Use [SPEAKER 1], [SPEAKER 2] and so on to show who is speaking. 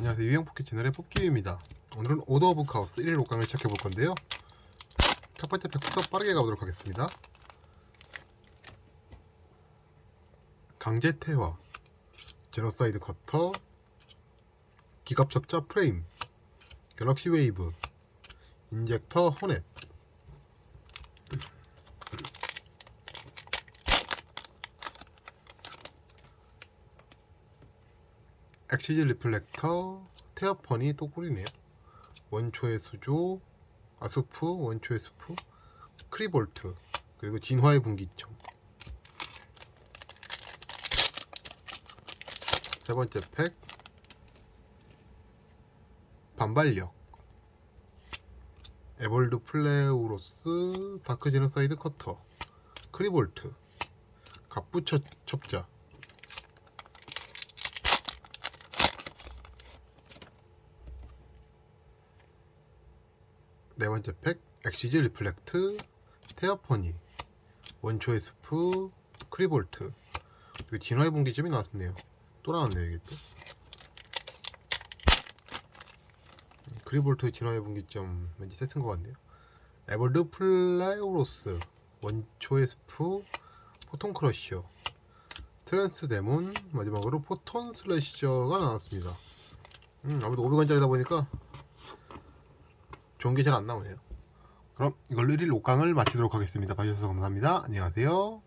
[SPEAKER 1] 안녕하세요. 유형포켓 채널의 뽑기입니다. 오늘은 오더 오브 카오스 1일 5강을 시작해 볼 건데요. 첫 번째 팩부터 빠르게 가보도록 하겠습니다. 강제 태화 제노사이드 커터 기갑 적자 프레임 갤럭시 웨이브 인젝터 호넷 엑시즈 리플렉터 테어펀이 또 꿀이네요. 원초의 수조 아수프 원초의 수프 크리볼트 그리고 진화의 분기점. 세 번째 팩 반발력. 에볼드 플레우로스 다크 제노사이드 커터 크리볼트. 갑부처 첩자 네 번째 팩 엑시즈 리플렉트 테어퍼니 원초의 스프 크리볼트. 그리고 진화의 분기점이 나왔네요. 또 나왔네요 이게 또. 크리볼트 진화의 분기점 왠지 세트인 것 같네요. 에버드 플라이오로스 원초의 스프 포톤 크러쉬어. 트랜스 데몬 마지막으로 포톤 슬래셔가 나왔습니다. 음 아무래도 500원짜리다 보니까 좋은 게 잘 안 나오네요. 그럼 이걸로 1일 5강을 마치도록 하겠습니다. 봐주셔서 감사합니다. 안녕하세요.